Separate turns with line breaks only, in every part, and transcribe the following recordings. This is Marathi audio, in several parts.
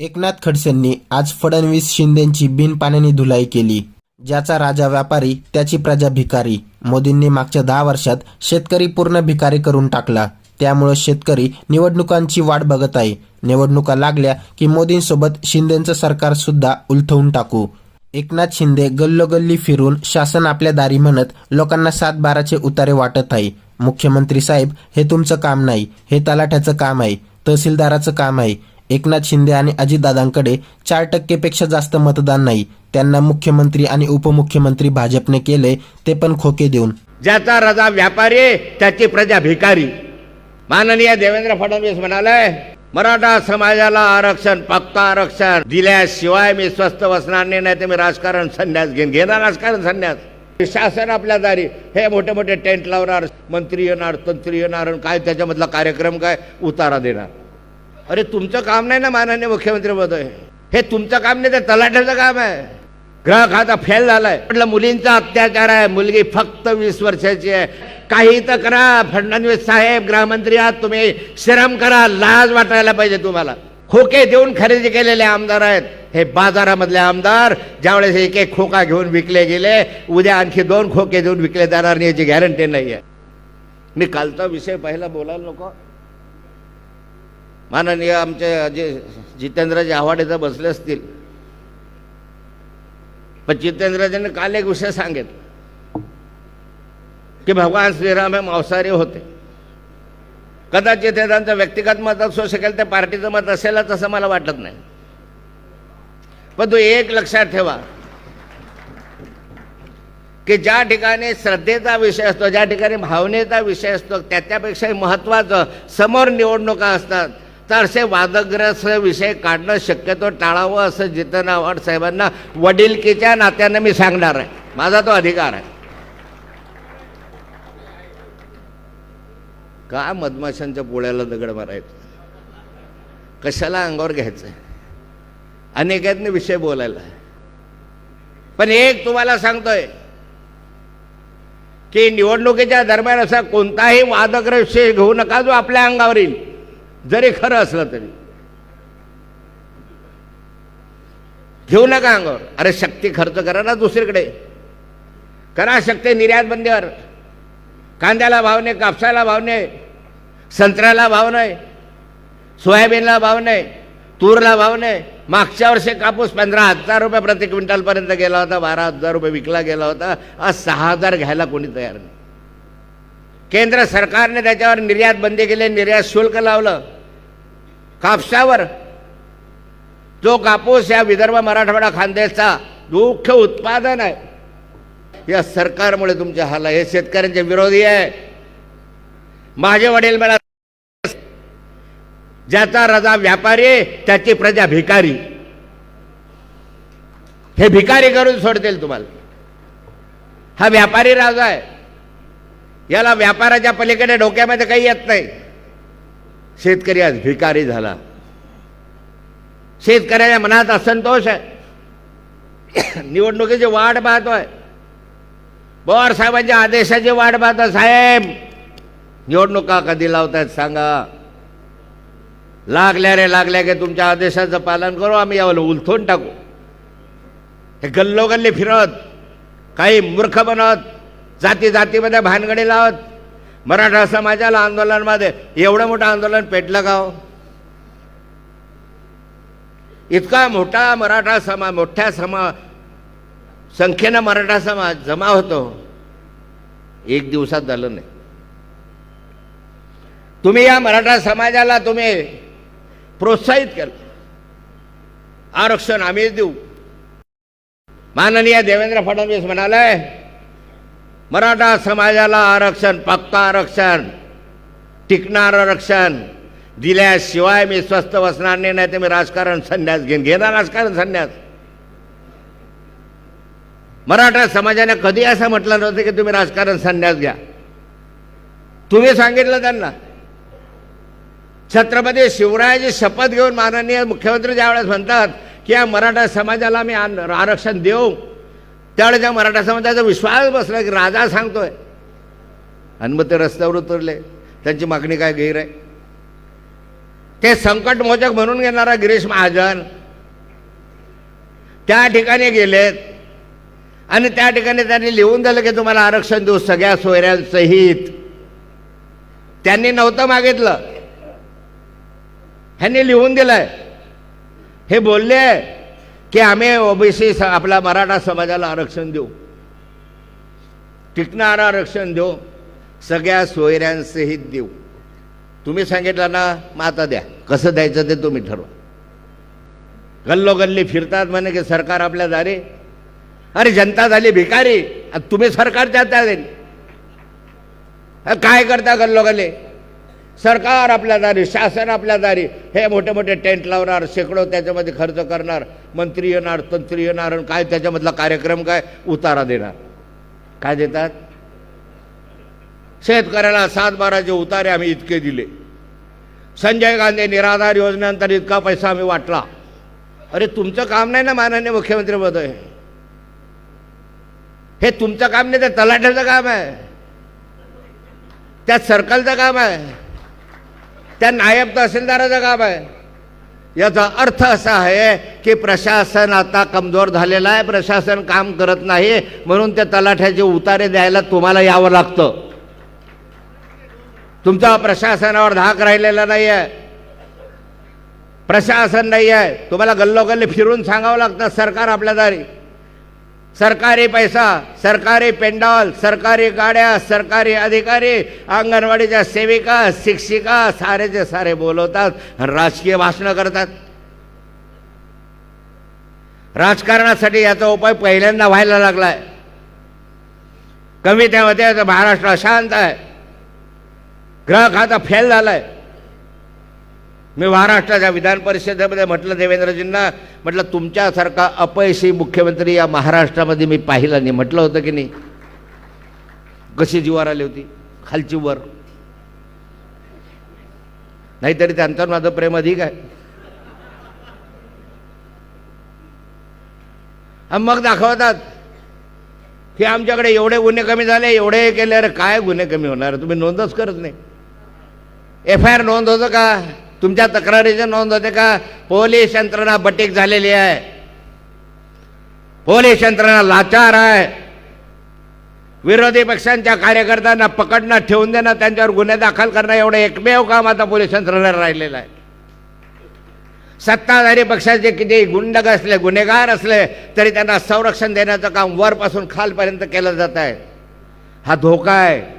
एकनाथ खडसेंनी आज फडणवीस शिंदेची बिनपाण्याने धुलाई केली. ज्याचा राजा व्यापारी त्याची प्रजा भिकारी. मोदींनी मागच्या दहा वर्षात शेतकरी पूर्ण भिकारी करून टाकला. त्यामुळे शेतकरी निवडणुकांची वाट बघत आहे. निवडणुका लागल्या की मोदींसोबत शिंदेचं सरकार सुद्धा उलथवून टाकू. एकनाथ शिंदे गल्लोगल्ली फिरून शासन आपल्या दारी म्हणत लोकांना सात बाराचे उतारे वाटत आहे. मुख्यमंत्री साहेब हे तुमचं काम नाही. हे तलाठ्याचं काम आहे. तहसीलदाराचं काम आहे. एकनाथ शिंदे आणि अजितदादांकडे चार टक्केपेक्षा जास्त मतदान नाही. त्यांना मुख्यमंत्री आणि उपमुख्यमंत्री भाजपने केले ते पण खोके देऊन.
ज्याचा रजा व्यापारी त्याची प्रजा भिकारी. माननीय देवेंद्र फडणवीस म्हणाले मराठा समाजाला आरक्षण पक्का आरक्षण दिल्याशिवाय मी स्वस्त बसणार नाही नाही तर मी राजकारण संन्यास घेईन. घेणार राजकारण संन्यास? शासन आपल्या दारी. हे मोठे मोठे टेंट लावणार मंत्री येणार तंत्री येणार काय त्याच्यामधला कार्यक्रम काय? उतारा देणार. अरे तुमचं काम नाही ना माननीय मुख्यमंत्री महोदय. हे तुमचं काम नाही ते तलाठ्याचं काम आहे. ग्रह खाता फेल झालाय. म्हटलं मुलींचा अत्याचार आहे. मुलगी फक्त वीस वर्षाची आहे. काही तर करा. फडणवीस साहेब गृहमंत्री आहात तुम्ही. श्रम करा. लाज वाटायला पाहिजे तुम्हाला. खोके देऊन खरेदी केलेले आमदार आहेत. हे बाजारामधले आमदार ज्यावेळेस एक एक खोका घेऊन विकले गेले उद्या आणखी दोन खोके देऊन विकले जाणार नाही याची गॅरंटी नाही आहे मी कालचा विषय पहिला बोलायला नको. माननीय आमचे जे जितेंद्रजी आव्हाड इथं बसले असतील. पण जितेंद्रजीने काल एक विषय सांगितला की भगवान श्रीराम हे मांसाहारी होते. कदाचित हे त्यांचं व्यक्तिगत मत असू शकेल ते पार्टीचं मत असेलच असं मला वाटत नाही. पण तू एक लक्षात ठेवा की ज्या ठिकाणी श्रद्धेचा विषय असतो ज्या ठिकाणी भावनेचा विषय असतो त्याच्यापेक्षाही महत्त्वाचं समोर निवडणुका असतात. तर असे वादग्रस्त विषय काढणं शक्यतो टाळावं असं जितन आव्हाड साहेबांना वडिलकीच्या नात्यानं मी सांगणार आहे. माझा तो अधिकार आहे. का मधमाशांच्या पोळ्याला दगड मारायचं? कशाला अंगावर घ्यायचं अनेकांनी विषय बोलायला. पण एक तुम्हाला सांगतोय की निवडणुकीच्या दरम्यान असा कोणताही वादग्रस्त विषय घेऊ नका जो आपल्या अंगावर येईल जरी खरं असलं तरी. घेऊ नका अंगावर. अरे शक्ती खर्च करा ना दुसरीकडे. करा शक्ती निर्यात बंदीवर. कांद्याला भाव नाही कापसाला भाव नाही संत्र्याला भाव नाही सोयाबीनला भाव नाही तूरला भाव नाही. मागच्या वर्षी कापूस पंधरा हजार रुपये प्रति क्विंटलपर्यंत गेला होता बारा हजार रुपये विकला गेला होता. आज सहा हजार घ्यायला कोणी तयार नाही. केंद्र सरकारने त्याच्यावर निर्यात बंदी केली निर्यात शुल्क लावलं. कापसावर. जो कापूस या विदर्भ मराठवाडा खानदेशचा मुख्य उत्पादन आहे या सरकारमुळे तुमच्या हाला हे शेतकऱ्यांचे विरोधी आहे. माझे वडील मला ज्याचा रजा व्यापारी त्याची प्रजा भिकारी. हे भिकारी करून सोडतील तुम्हाला. हा व्यापारी राजा आहे. याला व्यापाराच्या पलीकडे डोक्यामध्ये काही येत नाही. शेतकरी आज भिकारी झाला. शेतकऱ्याच्या मनात असंतोष आहे. निवडणुकीची वाट पाहतोय. पवार साहेबांच्या आदेशाची वाट पाहतो साहेब. निवडणुका कधी लावतायत सांगा. लागल्या रे लागल्या की तुमच्या आदेशाचं पालन करू आम्ही यावर उलथून टाकू. हे गल्लोगल्ली फिरत काही मूर्ख बनत जाती जातीमध्ये भानगडी लावत. मराठा समाजाला आंदोलनामध्ये एवढं मोठं आंदोलन पेटलं गाव हो? इतका मोठा मराठा समाज मोठ्या समा संख्येनं मराठा समाज जमा होतो. एक दिवसात झालं नाही. तुम्ही या मराठा समाजाला तुम्ही प्रोत्साहित केलं. आरक्षण आम्हीच देऊ. माननीय देवेंद्र फडणवीस म्हणाले मराठा समाजाला आरक्षण पक्का आरक्षण टिकणार आरक्षण दिल्याशिवाय मी स्वस्त बसणार नाही नाही तर मी राजकारण संन्यास घेईन. घेणार राजकारण संन्यास. मराठा समाजाने कधी असं म्हटलं नव्हतं की तुम्ही राजकारण संन्यास घ्या. तुम्ही सांगितलं त्यांना. छत्रपती शिवरायाची शपथ घेऊन माननीय मुख्यमंत्री ज्यावेळेस म्हणतात की या मराठा समाजाला मी आन- आरक्षण देऊ त्यावेळे त्या मराठा समाजाचा विश्वास बसला की राजा सांगतोय. आणि मग ते रस्त्यावर उतरले. त्यांची मागणी काय गैर आहे? ते संकटमोचक म्हणून घेणारा गिरीश महाजन त्या ठिकाणी गेलेत. आणि त्या ठिकाणी त्यांनी लिहून दिलं की तुम्हाला आरक्षण देऊ सगळ्या सोयऱ्यांसहित त्यांनी नव्हतं मागितलं. ह्यांनी लिहून दिलंय. हे बोलले. की आम्ही ओबीसी आपल्या मराठा समाजाला आरक्षण देऊ. टिकणारं आरक्षण देऊ. सगळ्या सोयऱ्यांसहित देऊ. तुम्ही सांगितलं ना मग आता द्या. कसं द्यायचं ते तुम्ही ठरवा. गल्लोगल्ली फिरतात म्हणे की सरकार आपल्या दारी. अरे जनता झाली भिकारी. तुम्ही सरकार त्या काय करता गल्लोगल्ली? सरकार आपल्या दारी शासन आपल्या दारी. हे मोठे मोठे टेंट लावणार शेकडो त्याच्यामध्ये खर्च करणार. मंत्री येणार तंत्री येणार आणि काय त्याच्यामधला कार्यक्रम काय? उतारा देणार. काय देतात? शेतकऱ्याला सात बाराचे उतारे आम्ही इतके दिले. संजय गांधी निराधार योजनेनंतर इतका पैसा आम्ही वाटला. अरे तुमचं काम नाही ना माननीय मुख्यमंत्री महोदय? हे तुमचं काम नाही ते तलाठ्याचं काम आहे. त्यात सर्कलचं काम आहे. त्या नायब तहसीलदाराचा काम आहे. याचा अर्थ असा आहे की प्रशासन आता कमजोर झालेलं आहे प्रशासन काम करत नाही म्हणून त्या तलाठ्याचे उतारे द्यायला तुम्हाला यावं लागतं. तुमचा प्रशासनावर धाक राहिलेला नाही आहे प्रशासन नाही आहे तुम्हाला गल्लोगल्ली फिरून सांगावं लागतं सरकार आपल्या दारी. सरकारी पैसा सरकारी पेंडॉल सरकारी गाड्या सरकारी अधिकारी अंगणवाडीच्या सेविका शिक्षिका सारेचे सारे बोलवतात राजकीय भाषणं करतात. राजकारणासाठी याचा उपाय पहिल्यांदा व्हायला लागलाय. कमी त्यामध्ये महाराष्ट्र अशांत आहे. ग्रह खाता फेल झालाय. मी महाराष्ट्राच्या विधान परिषदेमध्ये म्हटलं देवेंद्रजींना म्हटलं तुमच्यासारखा अपयशी मुख्यमंत्री या महाराष्ट्रामध्ये मी पाहिला नाही. म्हटलं होतं की नाही? कशी जीवावर आली होती? खालची वर. नाहीतरी त्यांचं माझं प्रेम अधिक आहे. मग दाखवतात की आमच्याकडे एवढे गुन्हे कमी झाले एवढे केले अरे काय गुन्हे कमी होणार? तुम्ही नोंदच करत नाही. एफ आय आर नोंद होतं का? तुमच्या तक्रारीची नोंद होते का? पोलीस यंत्रणा बटीक झालेली आहे. पोलीस यंत्रणा लाचार आहे. विरोधी पक्षांच्या कार्यकर्त्यांना पकडणं ठेवून देणं त्यांच्यावर गुन्हे दाखल करणं एवढं एकमेव काम आता पोलीस यंत्रणा राहिलेलं आहे. सत्ताधारी पक्षाचे किती गुंडक असले गुन्हेगार असले तरी त्यांना संरक्षण देण्याचं काम वरपासून खालपर्यंत केलं जात आहे. हा धोका आहे.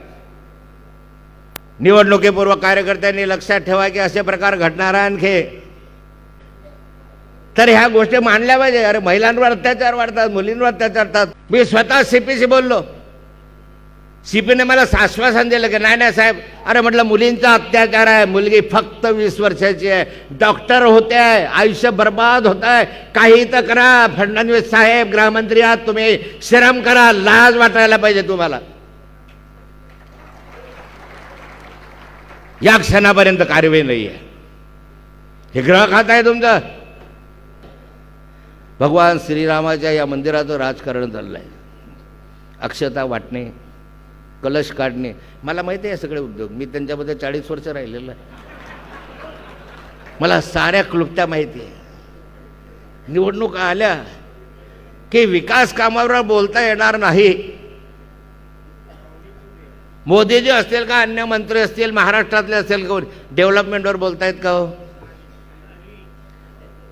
निवडणुकीपूर्व कार्यकर्त्यांनी लक्षात ठेवा की असे प्रकार घडणार आहे आणखी. तर ह्या गोष्टी मांडल्या पाहिजे. अरे महिलांवर अत्याचार वाढतात मुलींवर अत्याचार वाढतात. मी स्वतः सीपीशी बोललो. सीपीने मला आश्वासन दिलं की नाही नाही साहेब. अरे म्हटलं मुलींचा अत्याचार आहे. मुलगी फक्त वीस वर्षाची आहे. डॉक्टर होते आहे आयुष्य बर्बाद होत आहे काही तर करा. फडणवीस साहेब गृहमंत्री आहात तुम्ही. श्रम करा. लाज वाटायला पाहिजे तुम्हाला. या क्षणापर्यंत कारवाई नाही आहे. हे ग्रह खात आहे तुमचं? भगवान श्रीरामाच्या या मंदिराचं राजकारण चाललं आहे अक्षता वाटणे कलश काढणे. मला माहिती आहे सगळे उद्योग. मी त्यांच्यामध्ये चाळीस वर्ष राहिलेलं आहे. मला साऱ्या क्लुप्त्या माहिती आहे. निवडणुका आल्या की विकास कामावर बोलता येणार नाही. मोदीजी असतील का अन्य मंत्री असतील महाराष्ट्रातले असतील का? डेव्हलपमेंटवर बोलतायत का हो?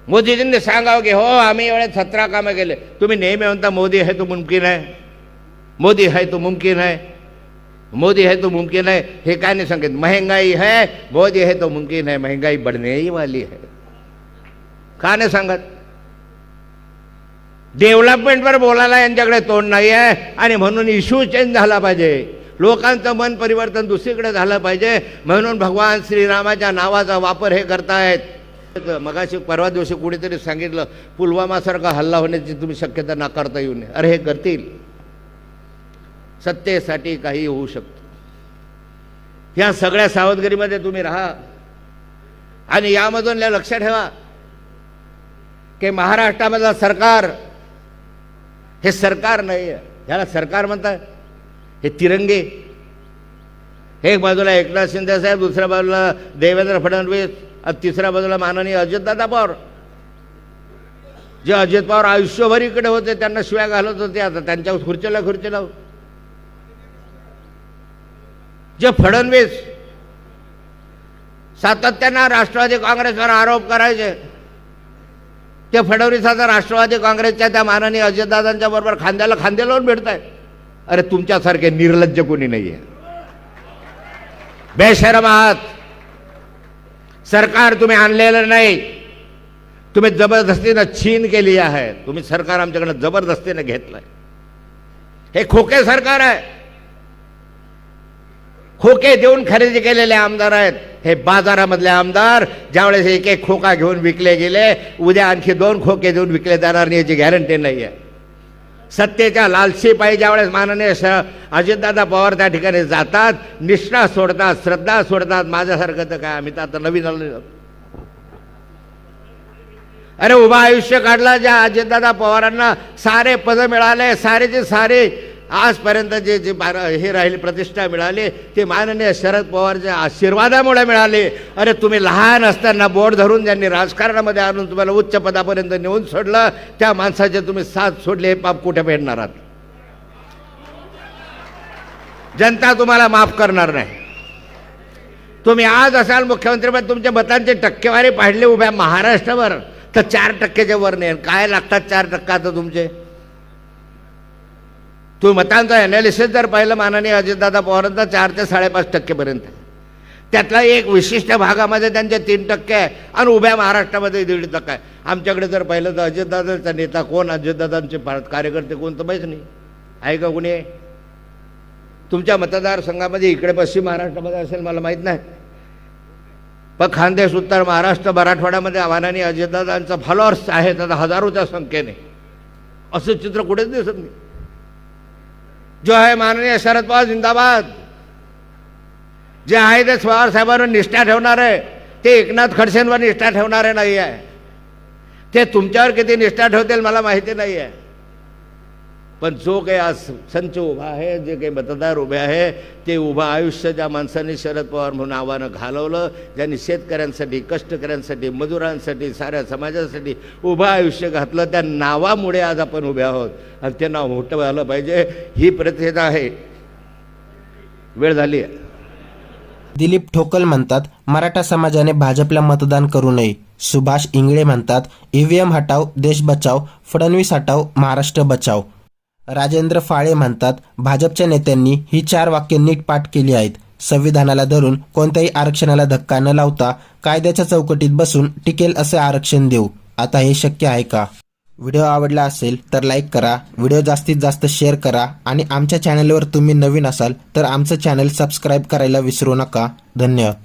मोदीजींनी सांगावं की हो आम्ही एवढे सतरा कामं केले. तुम्ही नेहमी म्हणता मोदी है तो मुमकिन आहे. मोदी है तो मुमकिन है मोदी है तो मुमकिन है हे काय नाही सांगत. महंगाई है मोदी है तो मुमकिन है. महंगाई बढ़ने ही वाली है. का नाही सांगत? डेव्हलपमेंटवर बोलायला यांच्याकडे तोंड नाही आहे आणि म्हणून इश्यू चेंज झाला पाहिजे. लोकांचं मन परिवर्तन दुसरीकडे झालं पाहिजे. म्हणून भगवान श्रीरामाच्या नावाचा वापर हे करतायत. मगाशी परवा दिवशी कुणीतरी सांगितलं पुलवामासारखा हल्ला होण्याची तुम्ही शक्यता नाकारता येऊ नये. अरे हे करतील. सत्तेसाठी काही होऊ शकतं. या सगळ्या सावधगिरीमध्ये तुम्ही राहा. आणि यामधून लक्षात ठेवा. की महाराष्ट्रामधलं सरकार हे सरकार नाही आहे ह्याला सरकार म्हणतात. हे तिरंगे. एक बाजूला एकनाथ शिंदे साहेब दुसऱ्या बाजूला देवेंद्र फडणवीस आणि तिसऱ्या बाजूला माननीय अजितदादा पवार. जे अजित पवार आयुष्यभर इकडे होते त्यांना शिव्या घालत होते आता त्यांच्या खुर्चीला खुर्चीला जे फडणवीस सातत्यानं राष्ट्रवादी काँग्रेसवर आरोप करायचे ते फडणवीस आता राष्ट्रवादी काँग्रेसच्या त्या माननीय अजितदादांच्या बरोबर खांद्याला खांदे लावून भेटत आहे अरे तुमच्यासारखे निर्लज्ज कोणी नाही आहे बेशरम आहात सरकार तुम्ही आणलेलं नाही. तुम्ही जबरदस्तीनं छीन केली आहे. तुम्ही सरकार आमच्याकडनं जबरदस्तीनं घेतलंय. हे खोके सरकार आहे. खोके देऊन खरेदी केलेले आमदार आहेत. हे बाजारामधले आमदार ज्यावेळेस एक एक खोका घेऊन विकले गेले उद्या आणखी दोन खोके देऊन विकले जाणार नाही याची गॅरंटी नाही आहे सत्तेच्या लालशी पायी ज्यावेळेस माननीय श अजितदादा पवार त्या ठिकाणी जातात निष्ठा सोडतात श्रद्धा सोडतात माझ्यासारखं तर काय आम्ही तर आता नवीन आलो अरे उभा आयुष्य काढला ज्या अजितदादा पवारांना सारे पद मिळाले सारेचे सारे आजपर्यंत जे जे बारा हे राहिले प्रतिष्ठा मिळाली ते माननीय शरद पवारच्या आशीर्वादामुळे मिळाले. अरे तुम्ही लहान असताना बोट धरून ज्यांनी राजकारणामध्ये आणून तुम्हाला उच्च पदापर्यंत नेऊन सोडलं त्या माणसाचे तुम्ही साथ सोडले हे पाप कुठे भेटणार आहात? जनता तुम्हाला माफ करणार नाही. तुम्ही आज असाल मुख्यमंत्री पण तुमच्या मतांची टक्केवारी पाडली उभ्या महाराष्ट्रावर तर चार टक्क्याच्या वर नाही काय लागतात चार टक्का आता तुमचे? तू मतांचं अनालिसिस जर पाहिलं माननीय अजितदादा पवारांचा चार ते साडेपाच टक्केपर्यंत. त्यातला एक विशिष्ट भागामध्ये त्यांचे तीन टक्के आहे आणि उभ्या महाराष्ट्रामध्ये दीड टक्का आहे. आमच्याकडे जर पाहिलं तर अजितदादाचा नेता कोण? अजितदादांचे भारत कार्यकर्ते कोण? तर माहीत नाही. आहे का कोणी? तुमच्या मतदारसंघामध्ये इकडे पश्चिम महाराष्ट्रामध्ये असेल मला माहीत नाही. पण खानदेश उत्तर महाराष्ट्र मराठवाड्यामध्ये आव्हानाने अजितदादांचा फॉलोअर्स आहेत. आता हजारोच्या संख्येने. असं चित्र कुठेच दिसत नाही. जो आहे माननीय शरद पवार जिंदाबाद। जे आहे ते पवार साहेबांवर निष्ठा ठेवणार आहे ते एकनाथ खडसेंवर निष्ठा ठेवणारे नाही आहे ते तुमच्यावर किती निष्ठा ठेवतील मला माहिती नाही आहे पण जो काही आज संच उभा आहे जे काही मतदार उभे आहे ते उभं आयुष्य ज्या माणसाने शरद पवार म्हणून आव्हानं घालवलं ज्यांनी शेतकऱ्यांसाठी कष्टकऱ्यांसाठी मजुरांसाठी साऱ्या समाजासाठी उभं आयुष्य घातलं त्या नावामुळे आज आपण उभे आहोत. आणि ते नाव मोठं झालं पाहिजे. ही प्रतिष्ठा आहे. वेळ झाली. आहे
दिलीप ठोकल म्हणतात मराठा समाजाने भाजपला मतदान करू नये. सुभाष इंगळे म्हणतात ईव्हीएम हटाव देश बचाव फडणवीस हटाव महाराष्ट्र बचाव. राजेंद्र फाळे म्हणतात भाजपच्या नेत्यांनी ही चार वाक्य नीट पाठ केली आहेत. संविधानाला धरून कोणत्याही आरक्षणाला धक्का न लावता कायद्याच्या चौकटीत बसून टिकेल असे आरक्षण देऊ. आता हे शक्य आहे का? व्हिडिओ आवडला असेल तर लाईक करा व्हिडिओ जास्तीत जास्त शेअर करा आणि आमच्या चॅनलवर तुम्ही नवीन असाल तर आमचं चॅनल सबस्क्राईब करायला विसरू नका. धन्यवाद